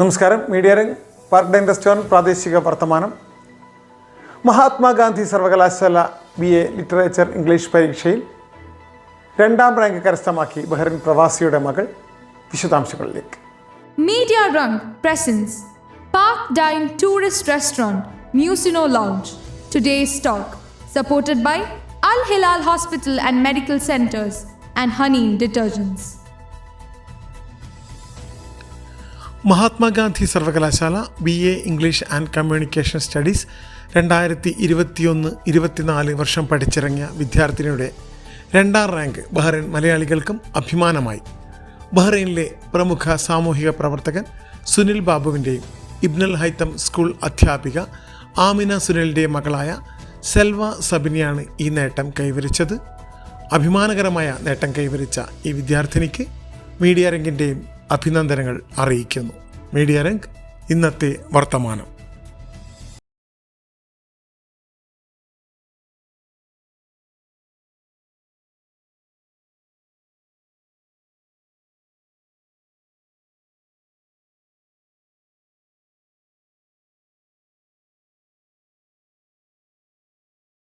നമസ്കാരം. മീഡിയ രംഗ് പാർട്ട് ഡൈൻ റെസ്റ്റോറന്റ് പ്രാദേശിക വർത്തമാനം. മഹാത്മാഗാന്ധി സർവകലാശാല ബി എ ലിറ്ററേച്ചർ ഇംഗ്ലീഷ് പരീക്ഷയിൽ രണ്ടാം റാങ്ക് കരസ്ഥമാക്കി ബഹ്റിൻ പ്രവാസിയുടെ മകൾ വിശദാംശങ്ങളിലേക്ക്. Media റംഗ് Presence Park Dine tourist restaurant Musino lounge today stock supported by Al Hilal hospital and medical centres and honey detergents Mahatma Gandhi സർവകലാശാല B A English and communication studies രണ്ടായിരത്തി ഇരുപത്തിയൊന്ന് ഇരുപത്തിനാല് വർഷം പഠിച്ചിറങ്ങിയ വിദ്യാർത്ഥിനിയുടെ രണ്ടാം റാങ്ക് ബഹ്റൈൻ മലയാളികൾക്കും അഭിമാനമായി. ബഹ്റൈനിലെ പ്രമുഖ സാമൂഹിക പ്രവർത്തകൻ സുനിൽ ബാബുവിന്റെയും ഇബ്നുൽ ഹൈത്തം സ്കൂൾ അധ്യാപിക ആമിന സുനിലിന്റെയും മകളായ സെൽവ സബിനിയാണ് ഈ നേട്ടം കൈവരിച്ചത്. അഭിമാനകരമായ നേട്ടം കൈവരിച്ച ഈ വിദ്യാർത്ഥിനിക്ക് മീഡിയ രംഗിന്റെയും അഭിനന്ദനങ്ങൾ അറിയിക്കുന്നു. മീഡിയ രംഗ് ഇന്നത്തെ വർത്തമാനം.